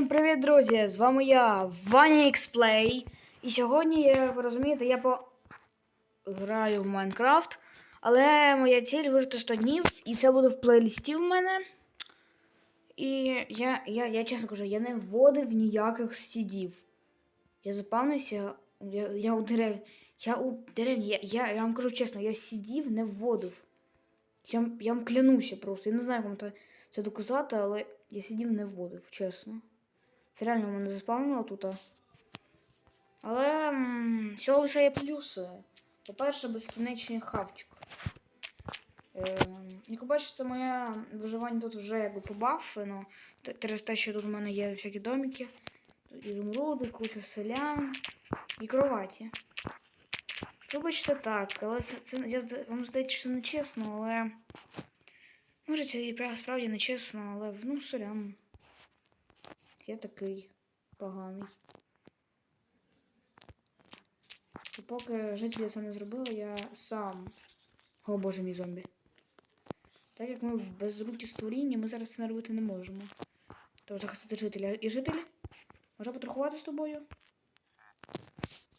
Всім привіт, друзі! З вами я, Ваня. І сьогодні, як ви розумієте, я по... граю в Майнкрафт. Але моя ціль вижити 100 днів, і це буде в плейлісті в мене. І я, я, я чесно кажу, я не вводив ніяких сідів. Я запевнився, я, я у дерев... Я у деревні, я, я, я вам кажу чесно, я сідів не вводив. Я, я вам клянуся просто. Я не знаю, як вам це доказати, але я сидів не вводив, чесно. Це реально мене заспавнило тут. Але м, лише є плюси. По-перше, безкінечний хавчик. Ем, як бачите, моє виживання тут вже якби побафено. Через те, що тут у мене є всякі домики. Тут ізумруди, куча селян і кроваті. Вибачте так, але це, це я, вам здається, що це нечесно, але. Може, це і справді нечесно, але ну, сорян. Я такий поганий. І поки жителі це не зробили, я сам. О боже мій зомбі. Так як ми безрукі створіння, ми зараз це не робити не можемо. Тобто захистити жителя. І житель? Може потрахувати з тобою?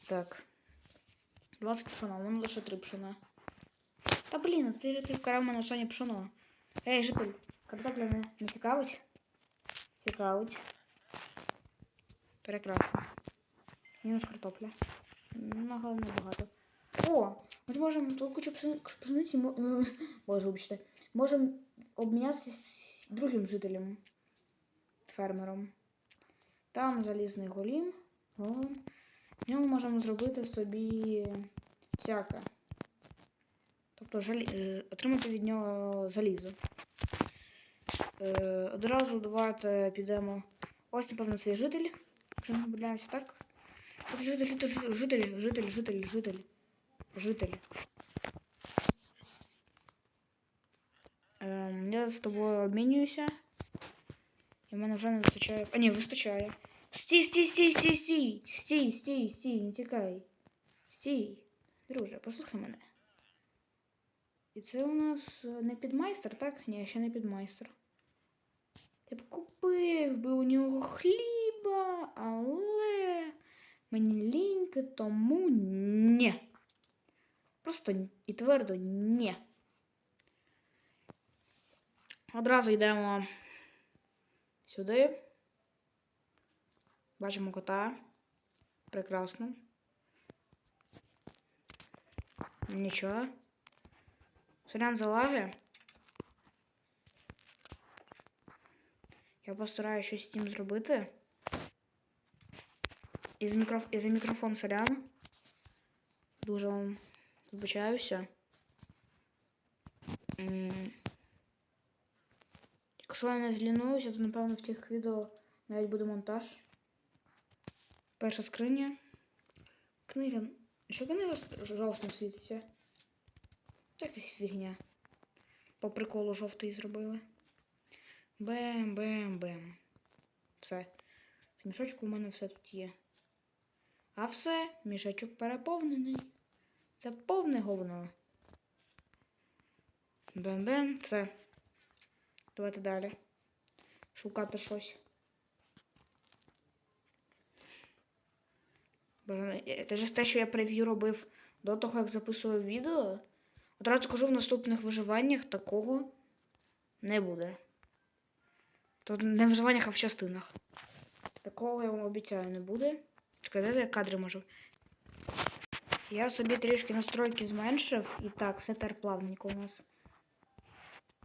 Так. 20 пшона, мене лише 3 пшона. Та блін, ти ж ти вкрав мене останнє пшоно. Ей, житель, картопля не, не цікавить? Цікавить. Прекрасно. Мінус картопля. Много небагато. О! Ми ж можемо тут кучу пшениці. Боже, вибачте. Можемо обмінятися з другим жителем. Фермером. Там залізний голім. Голем. В ньому можемо зробити собі всяке. Тобто жалі... е, отримати від нього залізо. Е, одразу давайте підемо. Ось, напевно, цей житель. Якщо не помиляюся, так? От Житель, житель, житель, житель, житель, житель, житель. Ем, я з тобою обмінююся. І в мене вже не вистачає. А, ні, вистачає. Стій, стій, стій, стій, стій, стій, стій, стій, не тікай. Стій. Друже, послухай мене. І це у нас е, не підмайстер, так? Ні, ще не підмайстер. Я б купив би у нього хліба, Але мені ліньки, тому ні. Просто і твердо ні. Одразу йдемо сюди. Бачимо кота. Прекрасно. Нічого. Сорян за лаги. Я постараюся щось з цим зробити. І за, мікроф... і за мікрофон сорян. Дуже вам вибачаюся. Якщо я не злінуюся, то напевно в тих відео навіть буде монтаж. Перша скриня. Книга. Що книга жовтим світиться? Якась фігня. По приколу жовтий зробили. Бем, бем, бем. Все. В мішочку у мене все тут є. А все, мішечок переповнений. Це повне говно. Бем-бем, все. Давайте далі. Шукати щось. Це ж те, що я прев'ю робив до того, як записував відео. Одразу кажу, в наступних виживаннях такого не буде. Тобто не в виживаннях, а в частинах. Такого я вам обіцяю не буде. Чекайте, я кадри можу. Я собі трішки настройки зменшив. І так, все тепер плавненько у нас.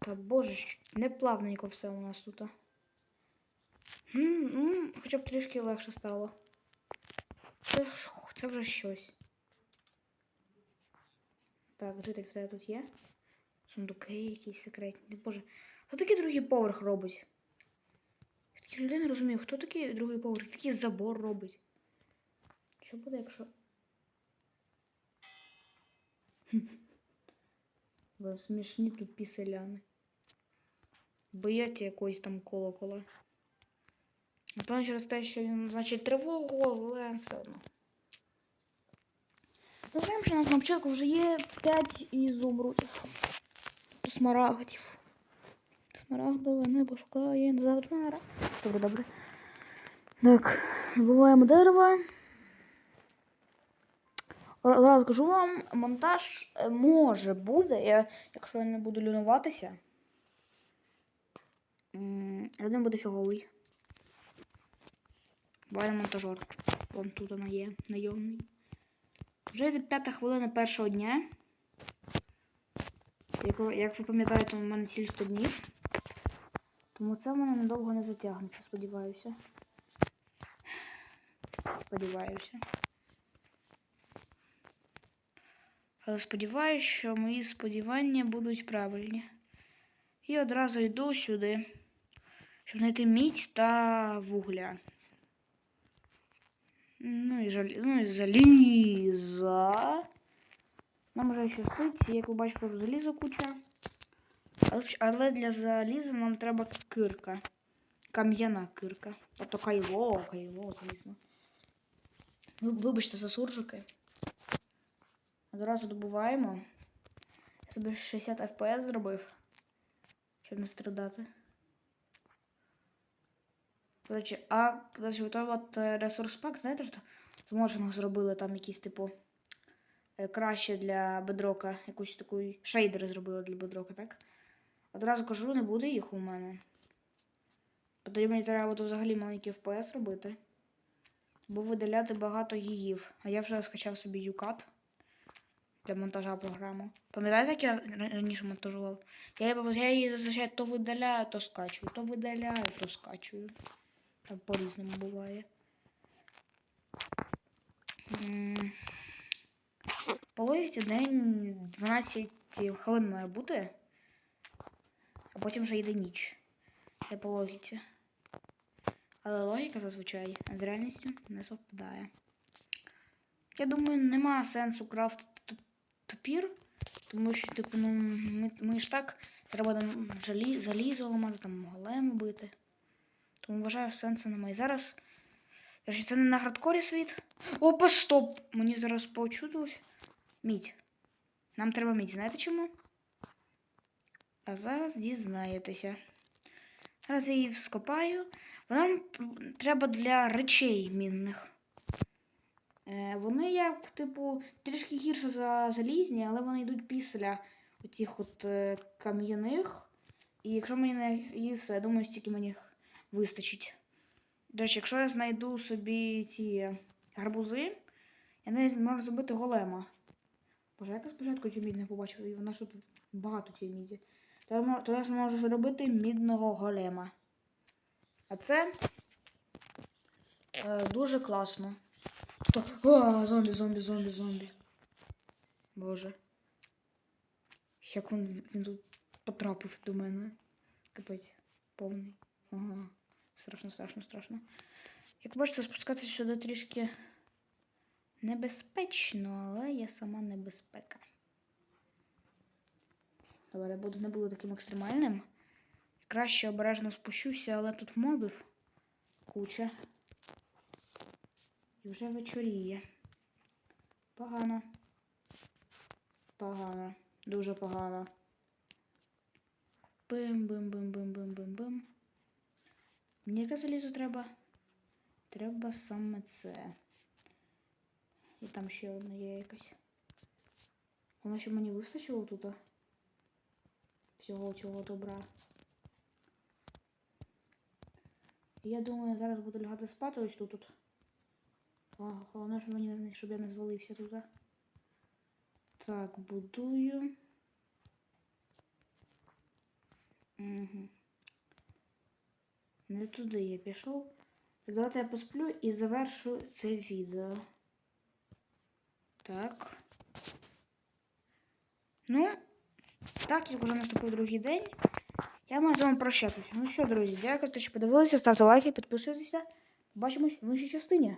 Та боже, не плавненько все у нас тут. М, м, Хоча б трішки легше стало. Це, це вже щось. Так, житель в тебе тут є. Сундуки якісь секретні. Боже, хто такий другий поверх робить? Я такі людей не розумію, хто такий другий поверх? Такий забор робить. Що буде, якщо. Ви смішні тупі селяни. Бояться якоїсь там колокола. Напевно, через те, що він, значить, тривогу, але все одно. Ми знаємо, що у нас на початку вже є 5 ізумрудів. Смарагдів. Смарагдове небо шукає завтра. Добре, добре. Так, добуваємо дерево. Одразу скажу вам, монтаж е, може буде, я, якщо я не буду лінуватися. М, Один буде фіговий. Буває монтажер. Вон тут вона є, найомний. Вже йде п'ята хвилина першого дня. Як, як ви пам'ятаєте, у мене ціль 100 днів. Тому це в мене надовго не затягнеться, сподіваюся. Сподіваюся. Але сподіваюся, що мої сподівання будуть правильні. І одразу йду сюди, щоб знайти мідь та вугля. Ну і, жалі... ну, і заліза. Нам вже щастить, як ви бачите, заліза куча. Але для заліза нам треба кирка. Кам'яна кирка. Тобто кайло, кайло, звісно. Вибачте за суржики. Одразу добуваємо. Я собі 60 FPS зробив, щоб не страдати. Речі, а до речі, от е, ресурс пак, знаєте, що зможемо зробили там якісь, типу, е, краще для бедрока, якусь таку шейдери зробили для бедрока, так? Одразу кажу, не буде їх у мене. Тоді мені треба буде взагалі маленький FPS робити. Бо видаляти багато гігів. А я вже скачав собі UCAT для монтажа програму. Пам'ятаєте, як я раніше монтажував? Я, її- зазвичай то видаляю, то скачую, то видаляю, то скачую. Там по-різному буває. По логіці день 12 хвилин має бути, а потім вже йде ніч. Це по логіці. Але логіка зазвичай з реальністю не совпадає. Я думаю, нема сенсу крафтити топір, тому що, типу, ну, ми, ми ж так треба там жалі, залізо ламати, там голем бити. Тому вважаю, сенсу немає. Зараз. Це не на хардкорі світ. Опа, стоп! Мені зараз почудилось. Мідь. Нам треба мідь. Знаєте чому? А зараз дізнаєтеся. Зараз я її вскопаю. Нам треба для речей мінних. Е, вони як, типу, трішки гірше за залізні, але вони йдуть після оцих от е, кам'яних. І якщо мені не і все, я думаю, стільки мені їх вистачить. До речі, якщо я знайду собі ці гарбузи, я не можу зробити голема. Боже, я спочатку цю мідь не побачила, і вона ж тут багато цієї міді. То я, мо- то я зможу зробити мідного голема. А це е, дуже класно. То... О, зомбі, зомбі, зомбі, зомбі. Боже. Як він, він тут потрапив до мене. Капець, повний. Ага. Страшно, страшно, страшно. Як бачите, спускатися сюди трішки небезпечно, але я сама небезпека. Добре, я буду, не буду таким екстремальним. Краще обережно спущуся, але тут мобів куча. І вже вечоріє. Погано. Погано. Дуже погано. Бим-бим-бим-бим-бим-бим-бим. Мені яке залізо треба? Треба саме це. І там ще одна є якась. Воно щоб мені вистачило тут. Всього цього добра. Я думаю, зараз буду лягати спати ось тут. тут. Головне, щоб, мені, щоб я не звалився тут. Так, будую. Угу. Не туди я пішов. Так, давайте я посплю і завершу це відео. Так. Ну, так, як вже наступив другий день. Я маю з вами прощатися. Ну що, друзі, дякую, що подивилися. Ставте лайки, підписуйтеся. Побачимось в іншій частині.